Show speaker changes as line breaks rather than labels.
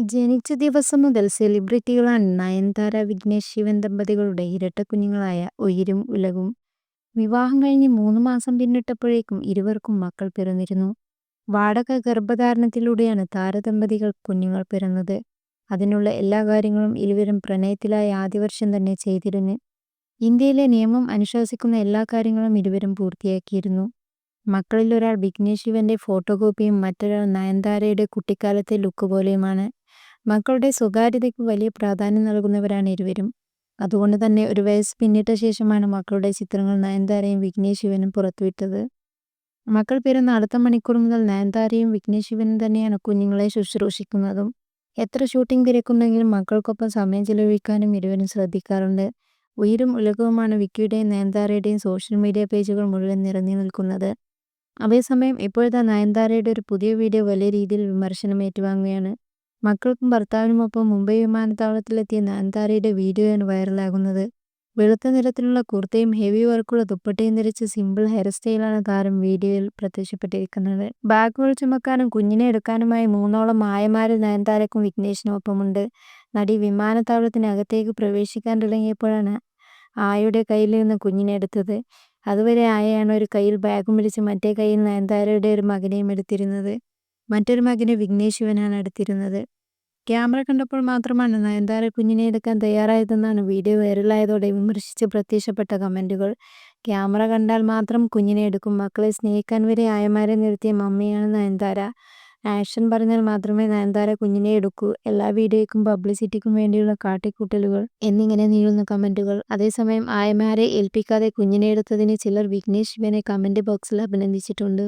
ജനിച്ച ദിവസം മുതൽ സെലിബ്രിറ്റികളാണ് നയൻതാര വിഘ്നേഷ് ശിവൻ ദമ്പതികളുടെ ഇരട്ട കുഞ്ഞുങ്ങളായ ഉയിരും ഉലകും. വിവാഹം കഴിഞ്ഞ് മൂന്ന് മാസം പിന്നിട്ടപ്പോഴേക്കും ഇരുവർക്കും മക്കൾ പിറന്നിരുന്നു. വാടക ഗർഭധാരണത്തിലൂടെയാണ് താരദമ്പതികൾ കുഞ്ഞുങ്ങൾ പിറന്നത്. അതിനുള്ള എല്ലാ കാര്യങ്ങളും ഇരുവരും പ്രണയത്തിലായ ആദ്യ വർഷം തന്നെ ചെയ്തിരുന്നു. ഇന്ത്യയിലെ നിയമം അനുശാസിക്കുന്ന എല്ലാ കാര്യങ്ങളും ഇരുവരും പൂർത്തിയാക്കിയിരുന്നു. മക്കളിൽ ഒരാൾ വിഘ്നേഷ് ശിവന്റെ ഫോട്ടോകോപ്പിയും മറ്റൊരാൾ നയൻതാരയുടെ കുട്ടിക്കാലത്തെ ലുക്ക് പോലെയുമാണ്. മക്കളുടെ സ്വകാര്യതയ്ക്ക് വലിയ പ്രാധാന്യം നൽകുന്നവരാണ് ഇരുവരും. അതുകൊണ്ട് തന്നെ ഒരു വയസ്സ് പിന്നിട്ട ശേഷമാണ് മക്കളുടെ ചിത്രങ്ങൾ നയൻതാരയും വിഘ്നേഷ് ശിവനും പുറത്തുവിട്ടത്. മക്കൾ പിറന്ന അടുത്ത മണിക്കൂർ മുതൽ നയൻതാരയും വിഘ്നേഷ് ശിവനും തന്നെയാണ് കുഞ്ഞുങ്ങളെ ശുശ്രൂഷിക്കുന്നതും. എത്ര ഷൂട്ടിംഗ് തിരക്കുണ്ടെങ്കിലും മക്കൾക്കൊപ്പം സമയം ചെലവഴിക്കാനും ഇരുവരും ശ്രദ്ധിക്കാറുണ്ട്. ഉയിരും ഉലകവുമാണ് വിക്കിയുടെയും നയൻതാരയുടെയും സോഷ്യൽ മീഡിയ പേജുകൾ മുഴുവൻ നിറഞ്ഞു നിൽക്കുന്നത്. അതേസമയം ഇപ്പോഴത്തെ നയൻതാരയുടെ ഒരു പുതിയ വീഡിയോ വലിയ രീതിയിൽ വിമർശനം ഏറ്റുവാങ്ങുകയാണ്. മക്കൾക്കും ഭർത്താവിനുമൊപ്പം മുംബൈ വിമാനത്താവളത്തിലെത്തിയ നയൻതാരയുടെ വീഡിയോയാണ് വൈറലാകുന്നത്. വെളുത്ത നിറത്തിലുള്ള കുർത്തയും ഹെവി വർക്കുള്ള ദുപ്പട്ടയും ധരിച്ച് സിമ്പിൾ ഹെയർ സ്റ്റൈലാണ് താരം വീഡിയോയിൽ പ്രത്യക്ഷപ്പെട്ടിരിക്കുന്നത്. ബാഗുകൾ ചുമക്കാനും കുഞ്ഞിനെ എടുക്കാനുമായി മൂന്നോളം മായമാരിൽ നയൻതാരയ്ക്കും വിഘ്നേഷിനും ഒപ്പമുണ്ട്. നടി വിമാനത്താവളത്തിനകത്തേക്ക് പ്രവേശിക്കാൻ തുടങ്ങിയപ്പോഴാണ് ആയുടെ കയ്യിൽ നിന്ന് കുഞ്ഞിനെ എടുത്തത്. അതുവരെ ആയയാണ് ഒരു കയ്യിൽ ബാഗും പിടിച്ച് മറ്റേ കയ്യിൽ നയൻതാരയുടെ ഒരു മകനെയും എടുത്തിരുന്നത്. മറ്റൊരു മകനെ വിഘ്നേഷ് ശിവനാണ് എടുത്തിരുന്നത്. ക്യാമറ കണ്ടപ്പോൾ മാത്രമാണ് നയൻതാര കുഞ്ഞിനെ എടുക്കാൻ തയ്യാറായതെന്നാണ് വീഡിയോ വൈറലായതോടെ വിമർശിച്ച് പ്രത്യക്ഷപ്പെട്ട കമന്റുകൾ ക്യാമറ കണ്ടാൽ മാത്രം കുഞ്ഞിനെ എടുക്കും. മക്കളെ സ്നേഹിക്കാൻ വരെ ആയമാരെ നിർത്തിയ മമ്മിയാണ് നയൻതാര. ആക്ഷൻ പറഞ്ഞാൽ മാത്രമേ നയൻതാര കുഞ്ഞിനെ എടുക്കൂ. എല്ലാ വീഡിയോയ്ക്കും പബ്ലിസിറ്റിക്കും വേണ്ടിയുള്ള കാട്ടിക്കൂട്ടലുകൾ എന്നിങ്ങനെ നീളുന്ന കമന്റുകൾ അതേസമയം ആയമാരെ ഏൽപ്പിക്കാതെ കുഞ്ഞിനെ എടുത്തതിന് ചിലർ വിഘ്നേഷ് ശിവനെ കമന്റ് ബോക്സിൽ അഭിനന്ദിച്ചിട്ടുണ്ട്.